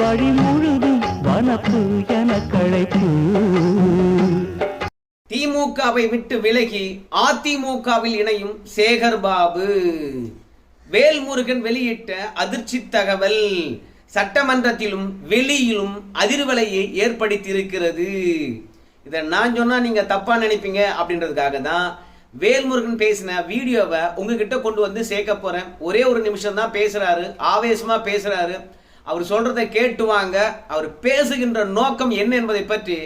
வழி முழுதும் வனப்பு என கழைப்பு திமுகவை விட்டு விலகி அதிமுகவில் இணையும் சேகர் பாபு. வேல்முருகன் வெளியிட்ட அதிர்ச்சி தகவல் சட்டமன்றத்திலும் வெளியிலும் அதிர்வலையை ஏற்படுத்தியிருக்கிறது. இதை நான் சொன்னா நீங்க தப்பா நினைப்பீங்க அப்படின்றதுக்காக தான் வேல்முருகன் பேசின வீடியோவை உங்ககிட்ட கொண்டு வந்து சேர்க்க போறேன். ஒரே ஒரு நிமிஷம் தான் பேசுறாரு ஆவேசமா பேசுறாரு. அவர் சொல்றதை கேட்டு வாங்க அவர் பேசுகின்ற நோக்கம் என்ன என்பதை பற்றி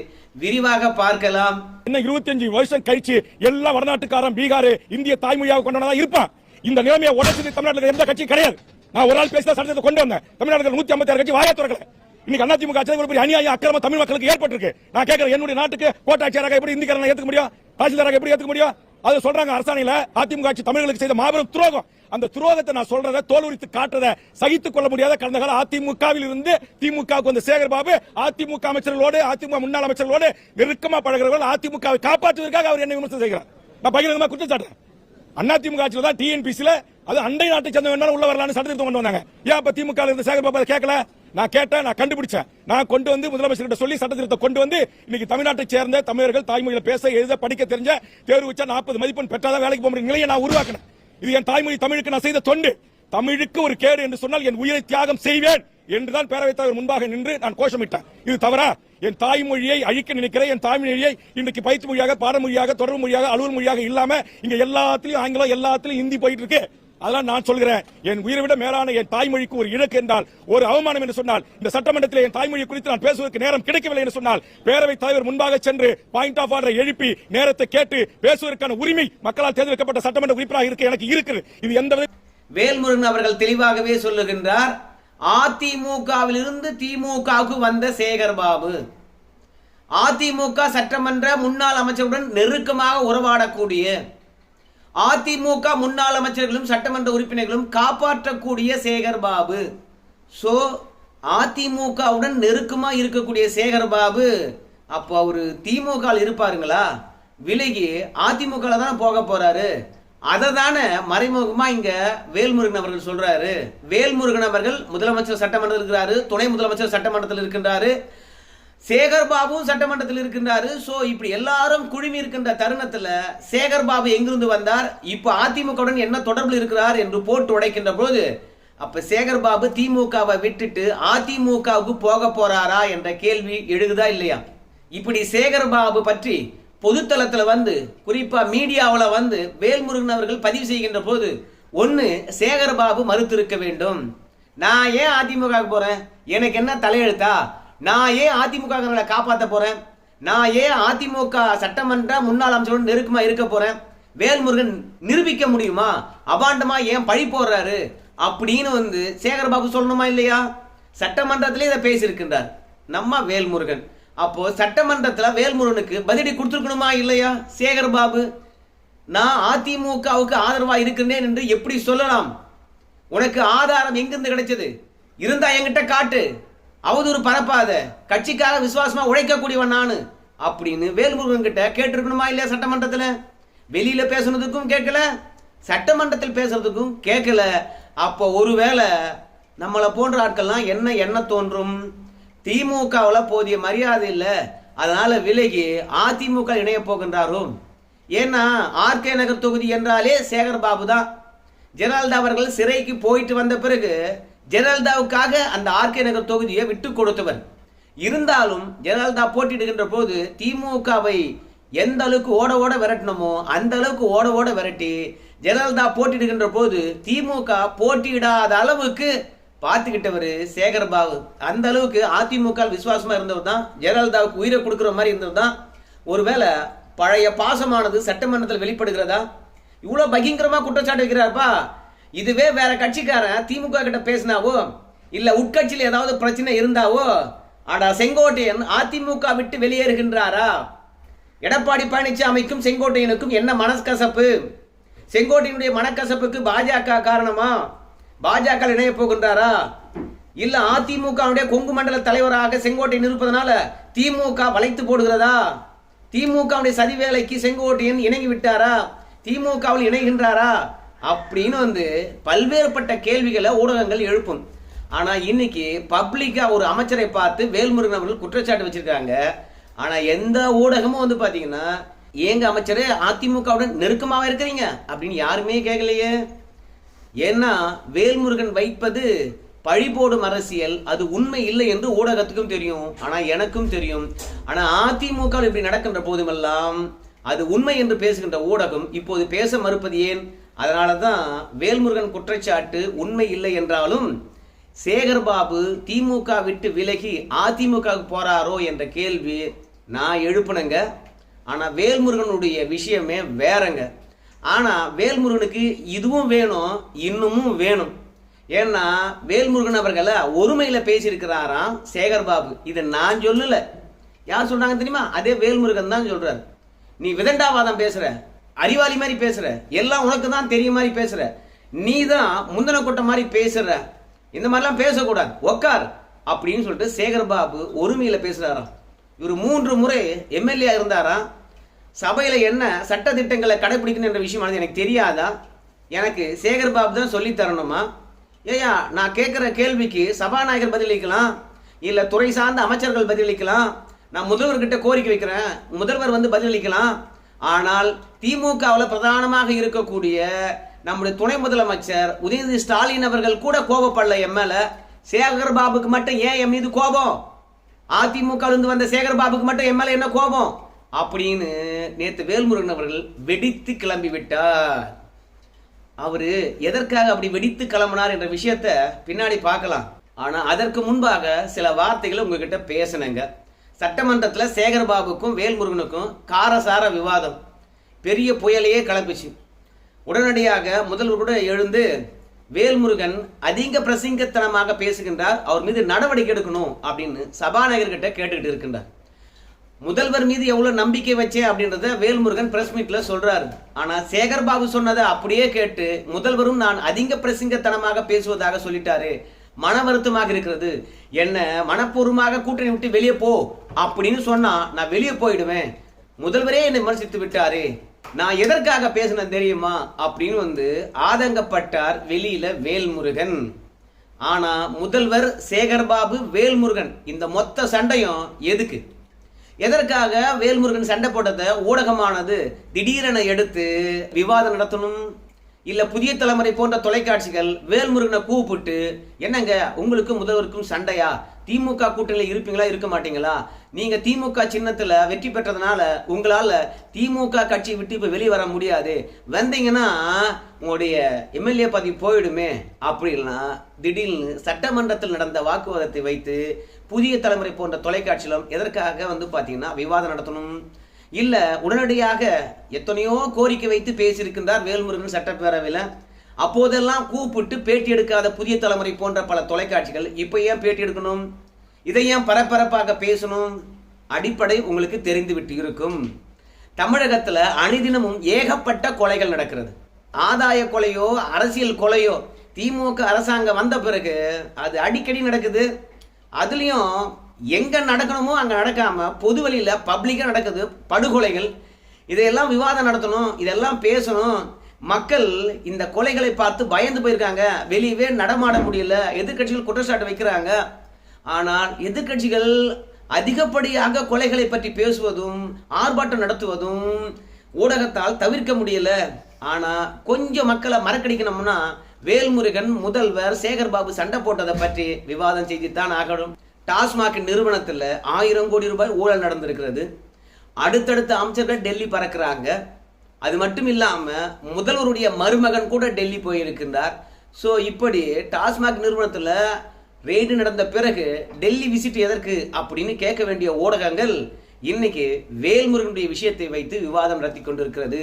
விரிவாக பார்க்கலாம். இன்னும் 25 வருஷம் கழிச்சு எல்லா வடநாட்டுக்காரன் பீகார் இந்திய தாய்மொழியாக கொண்டவனா இருப்பான். இந்த நிலைமையை உடச்சு தமிழ்நாட்டில் எந்த கட்சியும் கிடையாது. நான் ஒரு ஆள் பேசின சட்டத்தை கொண்டு வந்தேன். தமிழ்நாட்டில் நூத்தி ஐம்பத்தி ஆறு கட்சி வாயா திறக்கல. இன்னைக்கு அதிமுக ஆட்சியில் ஒரு பெரிய அநியாய அக்கிரம தமிழ் மக்களுக்கு ஏற்பட்டிருக்கு. நான் கேட்கிறேன் என்னுடைய நாட்டுக்கு கோட்டாட்சியராக எப்படி இந்திக்காரனை ஏற்றுக்க முடியும்? தாசில்தாராக எப்படி ஏற்றுக்க முடியும்? அது சொல்றாங்க அரசாணையில அதிமுக ஆட்சி தமிழர்களுக்கு செய்த மாபெரும் துரோகம். அந்த துரோகத்தை நான் சொல்றத தோல் உரித்து காட்டுறத சகித்துக் கொள்ள முடியாத கடந்த கால அதிமுகவில் இருந்து திமுகவுக்கு வந்த சேகர் பாபு அதிமுக அமைச்சர்களோடு அதிமுக முன்னாள் அமைச்சர்களோடு நெருக்கமா பழகிறவர்கள் அதிமுகவை காப்பாற்றுவதற்காக அவர் என்ன விமர்சனம் செய்கிறார். நான் பகிரங்கமா குற்றம் சாட்டுறேன். அதிமுக ஆட்சியில் தான் டிஎன்பிசியில் அது அண்டை நாட்டை சேர்ந்த வேணாலும் உள்ள வரலாம்னு சட்டத்திருத்தம் கொண்டு வந்தாங்க. ஏன் அப்ப திமுக இருந்து சேகர் பாபு அதை கேட்கல? நான் கேட்டேன் நான் கண்டுபிடிச்சேன். நான் கொண்டு வந்து முதலமைச்சர்கிட்ட சொல்லி சட்டத்திருத்தம் கொண்டு வந்து இன்னைக்கு தமிழ்நாட்டை சேர்ந்த தமிழர்கள் தாய்மொழியில் பேச எழுத படிக்க தெரிஞ்ச தேர்வு வச்சா நாற்பது மதிப்பெண் பெற்றாதான் வேலைக்கு போக முடியும். நிலையை நான் உருவாக்கினேன். இது என் தாய்மொழி தமிழுக்கு நான் செய்த தொண்டு. தமிழுக்கு ஒரு கேடு என்று சொன்னால் என் உயிரை தியாகம் செய்வேன் என்றுதான் பேரவைத் தலைவர் முன்பாக நின்று நான் கோஷமிட்டேன். இது தவறா? என் தாய்மொழியை அழிக்க நினைக்கிற என் தாய்மொழியை இன்றைக்கு பயிற்சி மொழியாக பாடமொழியாக தொடர்பு மொழியாக அலுவல் மொழியாக இல்லாம இங்க எல்லாத்திலையும் ஆங்கிலம் எல்லாத்திலையும் ஹிந்தி போயிட்டு இருக்கு. அதெல்லாம் நான் சொல்கிறேன். என் உயிரை விட மேலான என் தாய்மொழிக்கு ஒரு இலக்கு என்றால் ஒரு அவமானம் என்று சொன்னால் இந்த சட்டமன்றத்தில் என் தாய்மொழி குறித்து நான் பேசுவதற்கு நேரம் கிடைக்கவில்லை என்று சொன்னால் பேரவைத் தலைவர் முன்பாக சென்று பாயிண்ட் ஆஃப் ஆர்டரை எழுப்பி நேரத்தை கேட்டு பேசுவதற்கான உரிமை மக்களால் தேர்ந்தெடுக்கப்பட்ட சட்டமன்ற உறுப்பினராக இருக்க எனக்கு இருக்கிறது இது எந்த வேல்முருகன் அவர்கள் தெளிவாகவே சொல்லுகின்றார் அதிமுகவில் இருந்து திமுகவுக்கு வந்த சேகர் பாபு அதிமுக சட்டமன்ற முன்னாள் அமைச்சருடன் நெருக்கமாக உறவாடக்கூடிய அதிமுக முன்னாள் அமைச்சர்களும் சட்டமன்ற உறுப்பினர்களும் காப்பாற்றக்கூடிய சேகர் பாபு. ஸோ அதிமுகவுடன் நெருக்கமா இருக்கக்கூடிய சேகர் பாபு அப்போ அவரு திமுக இருப்பாருங்களா? விலகி அதிமுக தான் போக போறாரு. அதை தானே மறைமுகமா இங்க வேல்முருகன் அவர்கள் சொல்றாரு. வேல்முருகன் அவர்கள் முதலமைச்சர் சட்டமன்றத்தில் இருக்கிறாரு துணை முதலமைச்சர் சட்டமன்றத்தில் இருக்கின்றாரு. சேகர் பாபுவும் சட்டமன்றத்தில் இருக்கின்றாரு. சோ இப்படி எல்லாரும் குழுமி இருக்கின்ற தருணத்துல சேகர் பாபு எங்கிருந்து வந்தார்? இப்ப அதிமுகவுடன் என்ன தொடர்பில் இருக்கிறார் என்று போட்டு உடைக்கின்ற போது அப்ப சேகர் பாபு திமுகவை விட்டுட்டு அதிமுகவுக்கு போக போறாரா என்ற கேள்வி எழுகுதா இல்லையா? இப்படி சேகர் பாபு பற்றி பொதுத்தளத்துல வந்து குறிப்பா மீடியாவில் வந்து வேல்முருகன் அவர்கள் பதிவு செய்கின்ற போது ஒன்னு சேகர் பாபு மறுத்திருக்க வேண்டும். நான் ஏன் அதிமுக போறேன்? எனக்கு என்ன தலையெழுத்தா? நான் ஏன் அதிமுகங்களை காப்பாற்ற போறேன்? நான் ஏன் அதிமுக சட்டமன்ற முன்னாள் அமைச்சரோடு நெருக்கமா இருக்க போறேன்? வேல்முருகன் நிரூபிக்க முடியுமா? அபாண்டமா ஏன் பழி போடுறாரு? அப்படின்னு வந்து சேகர்பாபு சொல்லணுமா இல்லையா? சட்டமன்றத்திலே இதை பேசியிருக்கின்றார். நம்ம வேல்முருகன். அப்போ சட்டமன்றத்தில் வேல்முருகனுக்கு பதிலடி கொடுத்துருக்கணுமா இல்லையா சேகர்பாபு? நான் அதிமுகவுக்கு ஆதரவாக இருக்கிறேன் என்று எப்படி சொல்லலாம்? உனக்கு ஆதாரம் எங்கிருந்து கிடைச்சது? இருந்தா என்கிட்ட காட்டு. அவதூறு பரப்பாத கட்சிக்காக விசுவாசமா உழைக்கக்கூடியவன் நானு அப்படின்னு வேல்முருகன் கிட்ட கேட்டிருக்கணுமா இல்லையா சட்டமன்றத்தில்? வெளியில பேசுனதுக்கும் கேட்கல சட்டமன்றத்தில் பேசுறதுக்கும் கேட்கல. அப்போ ஒருவேளை நம்மளை போன்ற ஆட்கள்லாம் என்ன என்ன தோன்றும்? திமுகவில் போதிய மரியாதை இல்லை அதனால விலகி அதிமுக இணைய போகின்றாரோ? ஏன்னா ஆர்கே நகர் தொகுதி என்றாலே சேகர் பாபு தான். ஜெயலலிதா அவர்கள் சிறைக்கு போயிட்டு வந்த பிறகு ஜெயலலிதாவுக்காக அந்த ஆர்கே நகர் தொகுதியை விட்டு கொடுத்தவர். இருந்தாலும் ஜெயலலிதா போட்டியிடுகின்ற போது திமுகவை எந்த அளவுக்கு ஓட ஓட விரட்டணுமோ அந்த அளவுக்கு ஓட ஓட விரட்டி ஜெயலலிதா போட்டியிடுகின்ற போது திமுக போட்டியிடாத அளவுக்கு பார்த்துக்கிட்டவர் சேகர் பாபு. அந்த அளவுக்கு அதிமுக விசுவாசமாக விசுவாசமா இருந்தவர் தான் ஜெயலலிதாவுக்கு உயிரை கொடுக்குற மாதிரி இருந்தவர் தான். ஒருவேளை பழைய பாசமானது சட்டமன்றத்தில் வெளிப்படுகிறதா? இவ்வளோ பயங்கரமாக குற்றச்சாட்டு வைக்கிறாருப்பா. இதுவே வேற கட்சிக்காரன் திமுக கிட்ட பேசினாவோ? இல்ல உட்கட்சியில் ஏதாவது பிரச்சனை இருந்தாவோ? ஆடா செங்கோட்டையன் அதிமுக விட்டு வெளியேறுகின்றாரா? எடப்பாடி பழனிசாமிக்கும் செங்கோட்டையனுக்கும் என்ன மனக்கசப்பு? செங்கோட்டையனுடைய மனக்கசப்புக்கு பாஜக காரணமா? பாஜக இணைய போகின்றாரா? இல்ல அதிமுகவுடைய கொங்கு மண்டல தலைவராக செங்கோட்டையன் இருப்பதனால திமுக வளைத்து போடுகிறதா? திமுகவுடைய சதி வேலைக்கு செங்கோட்டையன் இணங்கி விட்டாரா? திமுகவில் இணைகின்றாரா? அப்படின்னு வந்து பல்வேறுபட்ட கேள்விகளை ஊடகங்கள் எழுப்பும். ஆனா இன்னைக்கு பப்ளிக்கா ஒரு அமைச்சரை பார்த்து வேல்முருகன் அவர்கள் குற்றச்சாட்டு வச்சிருக்காங்க. ஆனா எந்த ஊடகமும் வந்து பாத்தீங்கன்னா ஏங்க அமைச்சரே அதிமுகவுடன் நெருக்கமாக இருக்கிறீங்க அப்படின்னு யாருமே கேட்கலையே ஏன்னா வேல்முருகன் வைப்பது பழி போடும் அரசியல். அது உண்மை இல்லை என்று ஊடகத்துக்கும் தெரியும். ஆனா எனக்கும் தெரியும். ஆனா அதிமுக இப்படி நடக்கின்ற போதுமெல்லாம் அது உண்மை என்று பேசுகின்ற ஊடகம் இப்போது பேச மறுப்பது ஏன்? அதனால தான் வேல்முருகன் குற்றச்சாட்டு உண்மை இல்லை என்றாலும் சேகர்பாபு திமுக விட்டு விலகி அதிமுகவுக்கு போறாரோ என்ற கேள்வி நான் எழுப்புனங்க. ஆனால் வேல்முருகனுடைய விஷயமே வேறங்க. ஆனால் வேல்முருகனுக்கு இதுவும் வேணும் இன்னமும் வேணும். ஏன்னா வேல்முருகன் அவர்களை ஒருமையில் பேசியிருக்கிறாராம் சேகர்பாபு. இதை நான் சொல்லலை. யார் சொல்றாங்க தெரியுமா? அதே வேல்முருகன் தான் சொல்கிறார் நீ விதண்டாவாதம் பேசுகிற அறிவாளி மாதிரி பேசுற. எல்லாம் உனக்கு தான் தெரிய மாதிரி பேசுற. நீ தான் முந்தன கொட்டை மாதிரி பேசுற. இந்த மாதிரிலாம் பேசக்கூடாது. உக்கார் அப்படின்னு சொல்லிட்டு சேகர்பாபு ஒருமையில் பேசுறாராம். இவர் மூன்று முறை எம்எல்ஏ இருந்தாராம். சபையில் என்ன சட்ட திட்டங்களை கடைபிடிக்கணும் என்ற விஷயமானது எனக்கு தெரியாதா? எனக்கு சேகர்பாபு தான் சொல்லி தரணுமா? ஏயா நான் கேட்குற கேள்விக்கு சபாநாயகர் பதிலளிக்கலாம். இல்லை துறை சார்ந்த அமைச்சர்கள் பதிலளிக்கலாம். நான் முதல்வர்கிட்ட கோரிக்கை வைக்கிறேன். முதல்வர் வந்து பதிலளிக்கலாம். ஆனால் திமுகவில் பிரதானமாக இருக்கக்கூடிய நம்முடைய துணை முதலமைச்சர் உதயநிதி ஸ்டாலின் அவர்கள் கூட கோபப்படல எம்எல்ஏ சேகர் பாபுக்கு மட்டும் ஏன் எம் மீது கோபம்? அதிமுக இருந்து வந்த சேகர் பாபுக்கு மட்டும் எம்எல்ஏ என்ன கோபம்? அப்படின்னு நேற்று வேல்முருகன் அவர்கள் வெடித்து கிளம்பி விட்டார். அவரு எதற்காக அப்படி வெடித்து கிளம்பினார் என்ற விஷயத்த பின்னாடி பார்க்கலாம். ஆனா அதற்கு முன்பாக சில வார்த்தைகளை உங்ககிட்ட பேசினங்க. சட்டமன்றத்தில் சேகர் பாபுக்கும் வேல்முருகனுக்கும் காரசார விவாதம். பெரிய புயலையே கிளப்பிச்சு உடனடியாக முதல்வர் கூட எழுந்து வேல்முருகன் அதிக பிரசிங்கத்தனமாக பேசுகின்றார். அவர் மீது நடவடிக்கை எடுக்கணும் அப்படின்னு சபாநாயகர்கிட்ட கேட்டுக்கிட்டு இருக்கின்றார். முதல்வர் மீது எவ்வளவு நம்பிக்கை வச்சேன் அப்படின்றத வேல்முருகன் பிரஸ் மீட்ல சொல்றாரு. ஆனா சேகர் பாபு சொன்னதை அப்படியே கேட்டு முதல்வரும் நான் அதிக பிரசிங்கத்தனமாக பேசுவதாக சொல்லிட்டாரு. மன வருத்தமாக இருக்கிறது. என்ன மனப்பூர்வமாக கூட்டணி விட்டு வெளியே போ அப்படின்னு சொன்னா நான் வெளியே போயிடுவேன். முதல்வரே என்னை விமர்சித்து விட்டாரு. நான் எதற்காக பேசினேன் தெரியுமா? அப்படின்னு வந்து ஆதங்கப்பட்டார் வெளியில வேல்முருகன். ஆனா முதல்வர் சேகர்பாபு வேல்முருகன் இந்த மொத்த சண்டையும் எதுக்கு? எதற்காக வேல்முருகன் சண்டை போட்டதை ஊடகமானது திடீரென எடுத்து விவாதம் நடத்தணும்? இல்ல புதிய தலைமுறை போன்ற தொலைக்காட்சிகள் வேல்முருகனை கூப்பிட்டு என்னங்க உங்களுக்கு முதல்வருக்கும் சண்டையா? திமுக கூட்டணியில் இருப்பீங்களா இருக்க மாட்டீங்களா? நீங்க திமுக சின்னத்துல வெற்றி பெற்றதுனால உங்களால திமுக கட்சியை விட்டு இப்ப வெளியே வர முடியாது. வந்தீங்கன்னா உங்களுடைய எம்எல்ஏ பதவி போயிடுமே அப்படின்னா திடீர்னு சட்டமன்றத்தில் நடந்த வாக்குவாதத்தை வைத்து புதிய தலைமுறை போன்ற தொலைக்காட்சியிலும் எதற்காக வந்து பாத்தீங்கன்னா விவாதம் நடத்தணும் இல்ல உடனடியாக எத்தனையோ கோரிக்கை வைத்து பேசியிருக்கின்றார் வேல்முருகன் சட்டப்பேரவையில். அப்போதெல்லாம் கூப்பிட்டு பேட்டி எடுக்காத புதிய தலைமுறை போன்ற பல தொலைக்காட்சிகள் இப்போ ஏன் பேட்டி எடுக்கணும்? இதை ஏன் பரபரப்பாக பேசணும்? அடிப்படை உங்களுக்கு தெரிந்துவிட்டு இருக்கும். தமிழகத்துல அணிதினமும் ஏகப்பட்ட கொலைகள் நடக்கிறது. ஆதாய கொலையோ அரசியல் கொலையோ திமுக அரசாங்கம் வந்த பிறகு அது அடிக்கடி நடக்குது. அதுலேயும் எங்கே நடக்கணுமோ அங்கே நடக்காமல் பொது வழியில் பப்ளிக்காக நடக்குது படுகொலைகள். இதையெல்லாம் விவாதம் நடத்தணும் இதெல்லாம் பேசணும். மக்கள் இந்த கொலைகளை பார்த்து பயந்து போயிருக்காங்க. வெளியவே நடமாட முடியல. எதிர்க்கட்சிகள் குற்றச்சாட்டு வைக்கிறாங்க. ஆனால் எதிர்க்கட்சிகள் அதிகப்படியாக கொலைகளை பற்றி பேசுவதும் ஆர்ப்பாட்டம் நடத்துவதும் ஊடகத்தால் தவிர்க்க முடியல. ஆனால் கொஞ்சம் மக்களை மறக்கடிக்கணும்னா வேல்முருகன் முதல்வர் சேகர்பாபு சண்டை போட்டதை பற்றி விவாதம் செய்துத்தான் ஆகணும். டாஸ்மாக் நிறுவனத்தில் ஆயிரம் கோடி ரூபாய் ஊழல் நடந்திருக்கிறது. அடுத்தடுத்த அமைச்சர்கள் டெல்லி பறக்கிறாங்க. அது மட்டும் இல்லாமல் முதல்வருடைய மருமகன் கூட டெல்லி போயிருக்கின்றார். ஸோ இப்படி டாஸ்மாக் நிறுவனத்தில் ரெய்டு நடந்த பிறகு டெல்லி விசிட் எதற்கு அப்படின்னு கேட்க வேண்டிய ஊடகங்கள் இன்னைக்கு வேல்முருகனுடைய விஷயத்தை வைத்து விவாதம் நடத்தி கொண்டிருக்கிறது.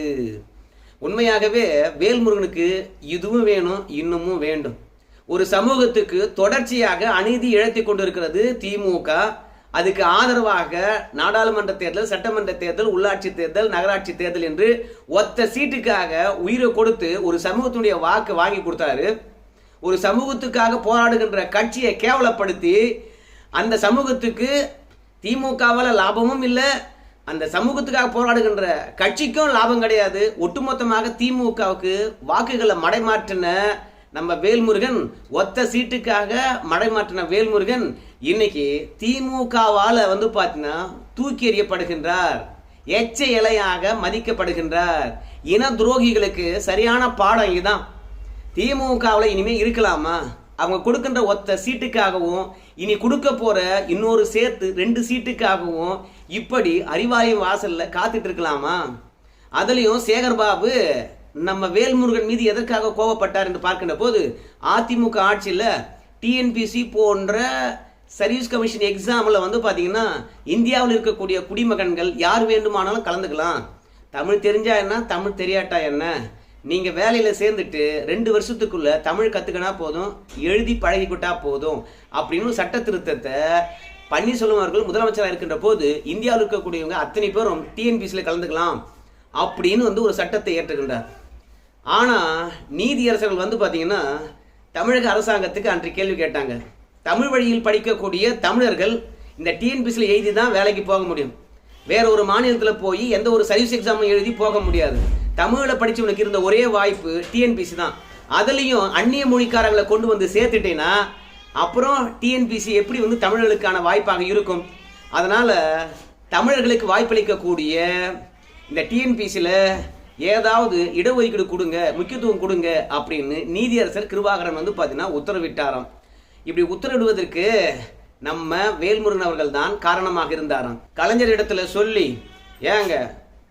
உண்மையாகவே வேல்முருகனுக்கு இதுவும் வேணும் இன்னமும் வேண்டும். ஒரு சமூகத்துக்கு தொடர்ச்சியாக அநீதி இழைத்து கொண்டிருக்கிறது திமுக. அதுக்கு ஆதரவாக நாடாளுமன்ற தேர்தல் சட்டமன்ற தேர்தல் உள்ளாட்சி தேர்தல் நகராட்சி தேர்தல் என்று ஒத்த சீட்டுக்காக உயிரை கொடுத்து ஒரு சமூகத்தினுடைய வாக்கு வாங்கி கொடுத்தாரு. ஒரு சமூகத்துக்காக போராடுகின்ற கட்சியை கேவலப்படுத்தி அந்த சமூகத்துக்கு திமுகவால் லாபமும் இல்லை அந்த சமூகத்துக்காக போராடுகின்ற கட்சிக்கும் லாபம் கிடையாது. ஒட்டுமொத்தமாக திமுகவுக்கு வாக்குகளை மடைமாற்றின நம்ம வேல்முருகன் ஒத்த சீட்டுக்காக மடைமாற்றின வேல்முருகன் இன்னைக்கு திமுகவால் வந்து பார்த்தீங்கன்னா தூக்கி எறியப்படுகின்றார். எச்ச இலையாக மதிக்கப்படுகின்றார். இன துரோகிகளுக்கு சரியான பாடம் இதுதான். திமுகவில் இனிமேல் இருக்கலாமா? அவங்க கொடுக்கின்ற ஒத்த சீட்டுக்காகவும் இனி கொடுக்க போற இன்னொரு சேர்த்து ரெண்டு சீட்டுக்காகவும் இப்படி அறிவாலயம் வாசல்ல காத்துட்டு இருக்கலாமா? அதுலயும் சேகர் பாபு நம்ம வேல்முருகன் மீது எதற்காக கோவப்பட்டார் என்று பார்க்கின்ற போது அதிமுக ஆட்சியில் டிஎன்பிசி போன்ற சர்வீஸ் கமிஷன் எக்ஸாமில் வந்து பார்த்தீங்கன்னா இந்தியாவில் இருக்கக்கூடிய குடிமகன்கள் யார் வேண்டுமானாலும் கலந்துக்கலாம். தமிழ் தெரிஞ்சா என்ன? தமிழ் தெரியாட்டா என்ன? நீங்கள் வேலையில் சேர்ந்துட்டு ரெண்டு வருஷத்துக்குள்ள தமிழ் கற்றுக்கினா போதும் எழுதி பழகிக்கிட்டா போதும் அப்படின்னு சட்ட திருத்தத்தை பன்னீர்செல்வம் அவர்கள் முதலமைச்சராக இருக்கின்ற போது இந்தியாவில் இருக்கக்கூடியவங்க அத்தனை பேரும் டிஎன்பிசியில் கலந்துக்கலாம் அப்படின்னு வந்து ஒரு சட்டத்தை ஏற்றுக்கின்றார் ஆனால் நீதியரசர்கள் வந்து பார்த்தீங்கன்னா தமிழக அரசாங்கத்துக்கு அன்று கேள்வி கேட்டாங்க. தமிழ் வழியில் படிக்கக்கூடிய தமிழர்கள் இந்த டிஎன்பிசியில் எழுதி தான் வேலைக்கு போக முடியும். வேற ஒரு மாநிலத்தில் போய் எந்த ஒரு சர்வீஸ் எக்ஸாமும் எழுதி போக முடியாது. தமிழில் படித்தவனுக்கு இருந்த ஒரே வாய்ப்பு டிஎன்பிசி தான். அதுலேயும் அந்நிய மொழிக்காரங்களை கொண்டு வந்து சேர்த்துட்டேன்னா அப்புறம் டிஎன்பிசி எப்படி வந்து தமிழர்களுக்கான வாய்ப்பாக இருக்கும்? அதனால் தமிழர்களுக்கு வாய்ப்பளிக்கக்கூடிய இந்த டிஎன்பிசியில் ஏதாவது இடஒதுக்கீடு கொடுங்க முக்கியத்துவம் கொடுங்க அப்படின்னு நீதியரசர் கிருபாகரன் வந்து பார்த்தீங்கன்னா உத்தரவிட்டாராம். இப்படி உத்தரவிடுவதற்கு நம்ம வேல்முருகன் அவர்கள் தான் காரணமாக இருந்தாராம். கலைஞர் இடத்துல சொல்லி ஏங்க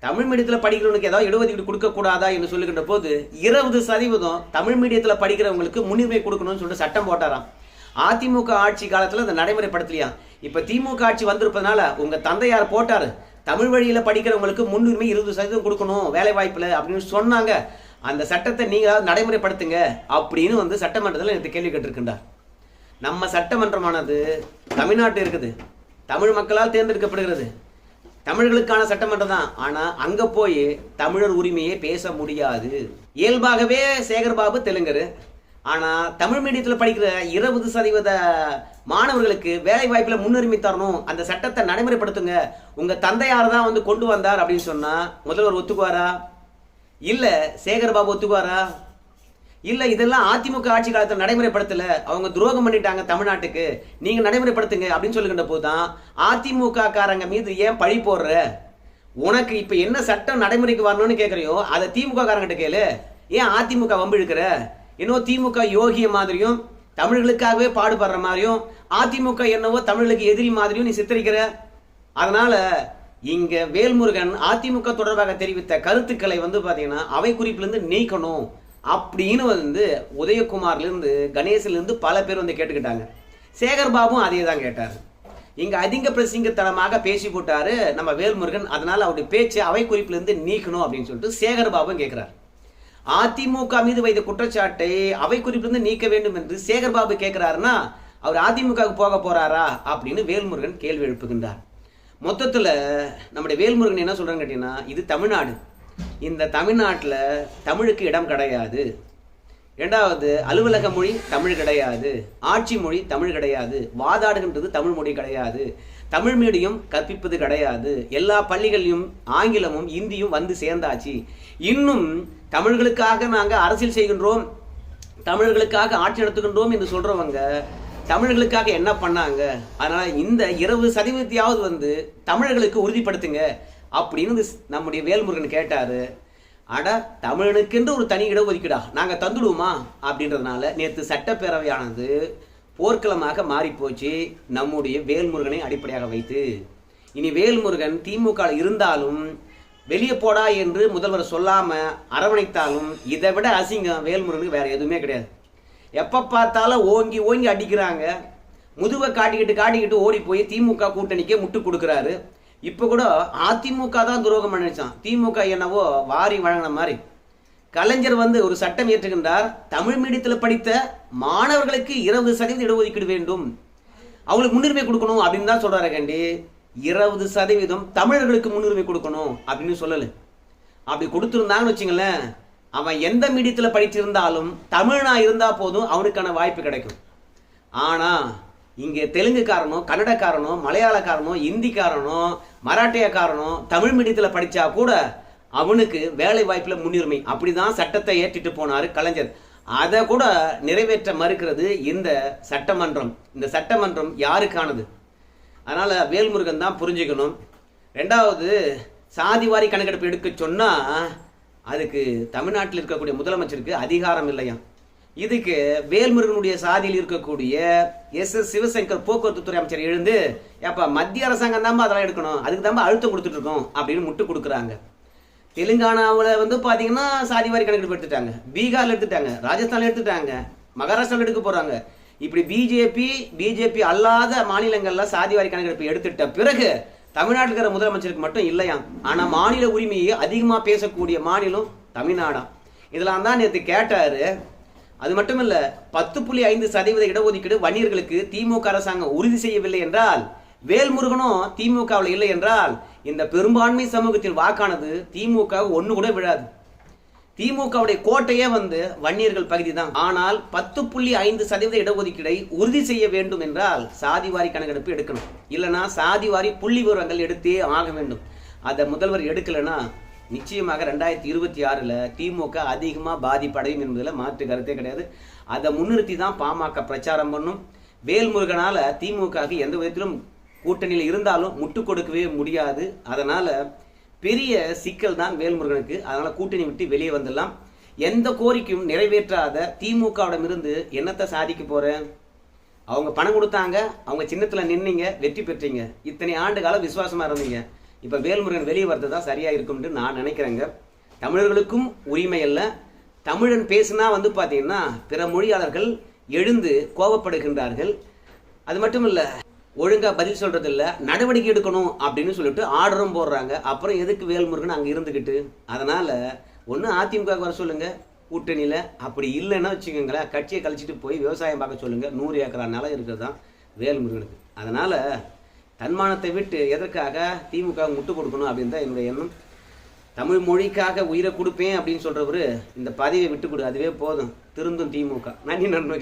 தமிழ் மீடியத்தில் படிக்கிறவனுக்கு ஏதாவது இடஒதுக்கீடு கொடுக்கக்கூடாதா என்று சொல்லுகின்ற போது இருபது சதவீதம் தமிழ் மீடியத்தில் படிக்கிறவங்களுக்கு முன்னுரிமை கொடுக்கணும்னு சொல்லிட்டு சட்டம் போட்டாராம். அதிமுக ஆட்சி காலத்தில் அந்த நடைமுறைப்படுத்தலையா? இப்போ திமுக ஆட்சி வந்திருப்பதனால உங்கள் தந்தையார் போட்டார். தமிழ் வழியில் படிக்கிறவங்களுக்கு முன்னுரிமை இருபது சதவீதம் கொடுக்கணும் வேலை வாய்ப்பில் அப்படின்னு சொன்னாங்க. அந்த சட்டத்தை நீங்களாவது நடைமுறைப்படுத்துங்க அப்படின்னு வந்து சட்டமன்றத்தில் எனக்கு கேள்வி கேட்டிருக்கின்றார். நம்ம சட்டமன்றமானது தமிழ்நாட்டு இருக்குது. தமிழ் மக்களால் தேர்ந்தெடுக்கப்படுகிறது. தமிழர்களுக்கான சட்டமன்றம் தான். ஆனால் அங்கே போய் தமிழர் உரிமையை பேச முடியாது. இயல்பாகவே சேகர்பாபு தெலுங்கரு. ஆனால் தமிழ் மீடியத்தில் படிக்கிற இருபது சதவீத மாணவர்களுக்கு வேலை வாய்ப்பில் முன்னுரிமை தரணும். அந்த சட்டத்தை நடைமுறைப்படுத்துங்க. உங்க தந்தையார் தான் வந்து கொண்டு வந்தார் அப்படின்னு சொன்னா முதல்வர் ஒத்துக்குவாரா? இல்ல சேகர்பாபு ஒத்துக்குவாரா? இல்ல இதெல்லாம் அதிமுக ஆட்சி காலத்தில் நடைமுறைப்படுத்தல. அவங்க துரோகம் பண்ணிட்டாங்க தமிழ்நாட்டுக்கு. நீங்க நடைமுறைப்படுத்துங்க அப்படின்னு சொல்லுகின்ற போதுதான் அதிமுக காரங்க மீது ஏன் பழி போடுற? உனக்கு இப்ப என்ன சட்டம் நடைமுறைக்கு வரணும்னு கேட்குறியோ அதை திமுக காரங்கிட்ட கேளு. ஏன் அதிமுக வம்பு இழுக்கிற இன்னும் திமுக யோகிய மாதிரியும் தமிழர்களுக்காகவே பாடுபடுற மாதிரியும் அதிமுக என்னவோ தமிழுக்கு எதிரி மாதிரியும் நீ சித்தரிக்கிற. அதனால இங்க வேல்முருகன் அதிமுக தொடர்பாக தெரிவித்த கருத்துக்களை வந்து பாத்தீங்கன்னா அவை குறிப்பிலிருந்து நீக்கணும் அப்படின்னு வந்து உதயகுமார்ல இருந்து கணேசில இருந்து பல பேர் வந்து கேட்டுக்கிட்டாங்க. சேகர் பாபும் அதே தான் கேட்டார். இங்க அதிக பிரசிங்கத்தனமாக பேசி போட்டாரு நம்ம வேல்முருகன். அதனால அவருடைய பேச்சு அவை குறிப்பிலிருந்து நீக்கணும் அப்படின்னு சொல்லிட்டு சேகர் பாபும் கேட்கிறார் அதிமுக மீது வைத்த குற்றச்சாட்டை அவை குறிப்பிலிருந்து நீக்க வேண்டும் என்று சேகர் பாபு கேட்கிறாருன்னா அவர் அதிமுகவுக்கு போக போறாரா அப்படின்னு வேல்முருகன் கேள்வி எழுப்புகின்றார். மொத்தத்தில் நம்முடைய வேல்முருகன் என்ன சொல்கிறேன்னு கேட்டீங்கன்னா இது தமிழ்நாடு. இந்த தமிழ்நாட்டில் தமிழுக்கு இடம் கிடையாது. இரண்டாவது அலுவலக மொழி தமிழ் கிடையாது. ஆட்சி மொழி தமிழ் கிடையாது. வாதாடுகின்றது தமிழ் மொழி கிடையாது. தமிழ் மீடியம் கற்பிப்பது கிடையாது. எல்லா பள்ளிகளிலும் ஆங்கிலமும் இந்தியும் வந்து சேர்ந்தாச்சு. இன்னும் தமிழர்களுக்காக நாங்கள் அரசியல் செய்கின்றோம். தமிழர்களுக்காக ஆட்சி நடத்துகின்றோம் என்று சொல்கிறவங்க தமிழர்களுக்காக என்ன பண்ணாங்க? அதனால் இந்த இரவு சதவீதத்தையாவது வந்து தமிழர்களுக்கு உறுதிப்படுத்துங்க அப்படின்னு நம்முடைய வேல்முருகன் கேட்டார். அட தமிழனுக்கென்று ஒரு தனி இடஒதுக்கீடா நாங்கள் தந்துடுவோமா? அப்படின்றதுனால நேற்று சட்டப்பேரவையானது போர்க்களமாக மாறிப்போச்சு. நம்முடைய வேல்முருகனை அடிப்படையாக வைத்து. இனி வேல்முருகன் திமுக இருந்தாலும் வெளியே போடா என்று முதல்வர் சொல்லாமல் அரவணைத்தாலும் இதை விட அசிங்கம் வேல்முருகனுக்கு வேற எதுவுமே கிடையாது. எப்போ பார்த்தாலும் ஓங்கி ஓங்கி அடிக்கிறாங்க. முதுவை காட்டிக்கிட்டு காட்டிக்கிட்டு ஓடி போய் திமுக கூட்டணிக்கே முட்டு கொடுக்குறாரு. இப்போ கூட அதிமுக தான் துரோகம் பண்ணிச்சான். திமுக என்னவோ வாரி வழங்கின மாதிரி. கலைஞர் வந்து ஒரு சட்டம் இயற்றுகின்றார். தமிழ் மீடியத்தில் படித்த மாணவர்களுக்கு இருபது சதவீதம் இடஒதுக்கீடு வேண்டும். அவங்களுக்கு முன்னுரிமை கொடுக்கணும் அப்படின்னு தான் சொல்கிறாரு கண்டி. இருபது சதவீதம் தமிழர்களுக்கு முன்னுரிமை கொடுக்கணும் அப்படின்னு சொல்லலை. அப்படி கொடுத்துருந்தாங்கன்னு வச்சுங்களேன் அவன் எந்த மீடியத்தில் படிச்சிருந்தாலும் தமிழனா இருந்தால் போதும் அவனுக்கான வாய்ப்பு கிடைக்கும். ஆனால் இங்கே தெலுங்குக்காரனோ கன்னடக்காரனோ மலையாளக்காரனோ இந்திக்காரனோ மராட்டியக்காரனோ தமிழ் மீடியத்தில் படித்தா கூட அவனுக்கு வேலை வாய்ப்பில் முன்னுரிமை. அப்படிதான் சட்டத்தை ஏற்றிட்டு போனார் கலைஞர். அதை கூட நிறைவேற்ற மறுக்கிறது இந்த சட்டமன்றம். இந்த சட்டமன்றம் யாருக்கானது? அதனால் வேல்முருகன் தான் புரிஞ்சுக்கணும். ரெண்டாவது சாதிவாரி கணக்கெடுப்பு எடுக்க சொன்னால் அதுக்கு தமிழ்நாட்டில் இருக்கக்கூடிய முதலமைச்சருக்கு அதிகாரம் இல்லையா இதுக்கு வேல்முருகனுடைய சாதியில் இருக்கக்கூடிய எஸ். எஸ். சிவசங்கர் போக்குவரத்து துறை அமைச்சர் எழுந்து ஏப்பா மத்திய அரசாங்கம் தான் அதெல்லாம் எடுக்கணும். அதுக்கு தான் அழுத்தம் கொடுத்துட்டு இருக்கோம் அப்படின்னு முட்டு கொடுக்குறாங்க. தெலுங்கானாவில் வந்து பார்த்தீங்கன்னா சாதிவாரி கணக்கெடுப்பு எடுத்துட்டாங்க. பீகாரில் எடுத்துட்டாங்க. ராஜஸ்தானில் எடுத்துட்டாங்க. மகாராஷ்டிராவில் எடுக்க போகிறாங்க இப்படி பிஜேபி பிஜேபி அல்லாத மாநிலங்கள்ல சாதிவாரி கணக்கெடுப்பு எடுத்துட்ட பிறகு தமிழ்நாட்டில் இருக்கிற முதலமைச்சருக்கு மட்டும் இல்லையாம். ஆனா மாநில உரிமையை அதிகமா பேசக்கூடிய மாநிலம் தமிழ்நாடா. இதெல்லாம் தான் நேற்று கேட்டாரு. அது மட்டும் இல்ல பத்து புள்ளி ஐந்து சதவீத இடஒதுக்கீடு வன்னியர்களுக்கு திமுக அரசாங்கம் உறுதி செய்யவில்லை என்றால் வேல்முருகனும் திமுகவில் இல்லை என்றால் இந்த பெரும்பான்மை சமூகத்தின் வாக்கானது திமுக ஒன்று கூட விழாது. திமுகவுடைய கோட்டையே வந்து வன்னியர்கள் பகுதி தான் ஆனால் பத்து புள்ளி ஐந்து சதவீத இடஒதுக்கீடை உறுதி செய்ய வேண்டும் என்றால் சாதிவாரி கணக்கெடுப்பு எடுக்கணும். இல்லைன்னா சாதிவாரி புள்ளி விவரங்கள் எடுத்தே ஆக வேண்டும். அதை முதல்வர் எடுக்கலைன்னா நிச்சயமாக ரெண்டாயிரத்தி இருபத்தி ஆறில் திமுக அதிகமாக பாதிப்படையும் என்பதில் மாற்று கருத்தே கிடையாது. அதை முன்னிறுத்தி தான் பாமக பிரச்சாரம் பண்ணும். வேல்முருகனால் திமுகவுக்கு எந்த விதத்திலும் கூட்டணியில் இருந்தாலும் முட்டு கொடுக்கவே முடியாது. அதனால் பெரிய சிக்கல் தான் வேல்முருகனுக்கு. அதனால கூட்டணி விட்டு வெளியே வந்துடலாம். எந்த கோரிக்கையும் நிறைவேற்றாத திமுகவிடமிருந்து என்னத்தை சாதிக்க போறேன் அவங்க பணம் கொடுத்தாங்க அவங்க சின்னத்தில் நின்னீங்க வெற்றி பெற்றீங்க. இத்தனை ஆண்டு காலம் விசுவாசமாக இருந்தீங்க. இப்போ வேல்முருகன் வெளியே வர்றது தான் சரியாக இருக்கும்னு நான் நினைக்கிறேங்க. தமிழர்களுக்கும் உரிமை இல்லை தமிழன் பேசுனா வந்து பார்த்தீங்கன்னா பிற மொழியாளர்கள் எழுந்து கோபப்படுகின்றார்கள் அது மட்டும் இல்லை ஒழுங்காக பதில் சொல்கிறது இல்லை நடவடிக்கை எடுக்கணும் அப்படின்னு சொல்லிட்டு ஆர்டரும் போடுறாங்க. அப்புறம் எதுக்கு வேல்முருகன் அங்கே இருந்துக்கிட்டு அதனால் ஒன்று அதிமுக வர சொல்லுங்கள் கூட்டணியில் அப்படி இல்லைன்னா வச்சுக்கோங்களேன் கட்சியை கழிச்சிட்டு போய் விவசாயம் பார்க்க சொல்லுங்கள் நூறு ஏக்கரா நிலம் இருக்கிறது தான் வேல்முருகனுக்கு. அதனால் தன்மானத்தை விட்டு எதற்காக திமுக முட்டு கொடுக்கணும் அப்படின்னு தான் என்னுடைய எண்ணம். தமிழ் மொழிக்காக உயிரை கொடுப்பேன் அப்படின்னு சொல்கிறவரு இந்த பதவியை விட்டு கொடு அதுவே போதும். திருந்தும் திமுக. நன்றி நண்பர்கள்.